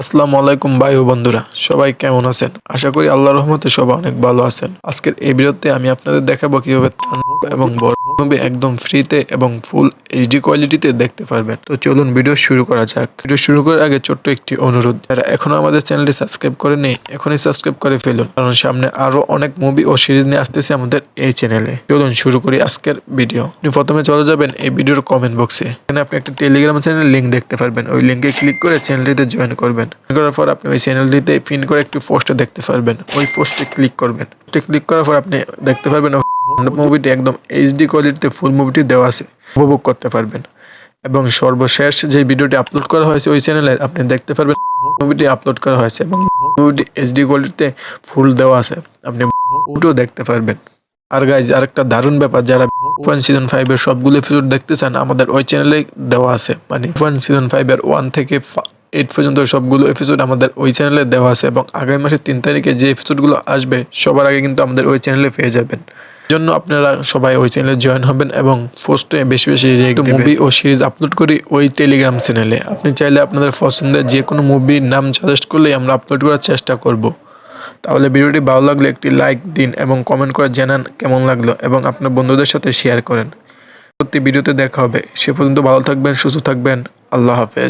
আসসালামু আলাইকুম ভাই ও বন্ধুরা, সবাই কেমন আছেন? আশা করি আল্লাহ রহমতে সবাই অনেক ভালো আছেন। আজকের এই ভিডিওতে আমি আপনাদের দেখাবো কীভাবে এবং বড় একদম ফ্রিতে এবং ফুল এইচডি কোয়ালিটিতে দেখতে পারবেন। তো চলুন ভিডিও শুরু করা যাক। ভিডিও শুরু করার আগে ছোট্ট একটি অনুরোধ। যারা এখনও আমাদের চ্যানেলটি সাবস্ক্রাইব করেনি এখনই সাবস্ক্রাইব করে ফেলুন। কারণ সামনে আরও অনেক মুভি ও সিরিজ নিয়ে আসতেছে আমাদের এই চ্যানেলে চলুন শুরু করি আজকের ভিডিও আপনি প্রথমে চলে যাবেন এই ভিডিওর কমেন্ট বক্সে এখানে আপনি একটা টেলিগ্রাম চ্যানেলের লিঙ্ক দেখতে পারবেন। ওই লিঙ্কে ক্লিক করে চ্যানেলটিতে জয়েন করবেন। করার পর আপনি ওই চ্যানেলটিতে পিন করে একটি পোস্ট দেখতে পারবেন। ওই পোস্টে ক্লিক করবেন। ক্লিক করার পর আপনি দেখতে পারবেন মুভিটি একদম এইচডি কোয়ালিটিতে ফুল মুভিটি দেওয়া আছে। উপভোগ করতে পারবেন। এবং সর্বশেষ যে ভিডিওটি আপলোড করা হয়েছে, ওই চ্যানেলে আপনি দেখতে পারবেন মুভিটি আপলোড করা হয়েছে এবং মুভিটি এইচডি কোয়ালিটিতে ফুল দেওয়া আছে। আপনি মুভিটিও দেখতে পারবেন। আর গাইজ আরেকটা দারুণ ব্যাপার, যারা ওয়ান সিজন ফাইভের সবগুলো এপিসোড দেখতে চান, আমাদের ওই চ্যানেলে দেওয়া আছে। মানে ওয়ান সিজন ফাইভের ওয়ান থেকে এইট পর্যন্ত সবগুলো এপিসোড আমাদের ওই চ্যানেলে দেওয়া আছে এবং আগামী মাসের তিন তারিখে যে এপিসোডগুলো আসবে সবার আগে কিন্তু আমাদের ওই চ্যানেলে পেয়ে যাবেন। জন্য আপনারা সবাই ওই চ্যানেলে জয়েন হবেন এবং পোস্টে বেশি বেশি মুভি ও সিরিজ আপলোড করি ওই টেলিগ্রাম চ্যানেলে আপনি চাইলে আপনাদের পছন্দের যে কোনো মুভির নাম সাজেস্ট করলেই আমরা আপলোড করার চেষ্টা করব। তাহলে ভিডিওটি ভালো লাগলে একটি লাইক দিন এবং কমেন্ট করে জানান কেমন লাগল এবং আপনার বন্ধুদের সাথে শেয়ার করেন। প্রতি ভিডিওতে দেখা হবে। সে পর্যন্ত ভালো থাকবেন সুস্থ থাকবেন। আল্লাহ হাফেজ।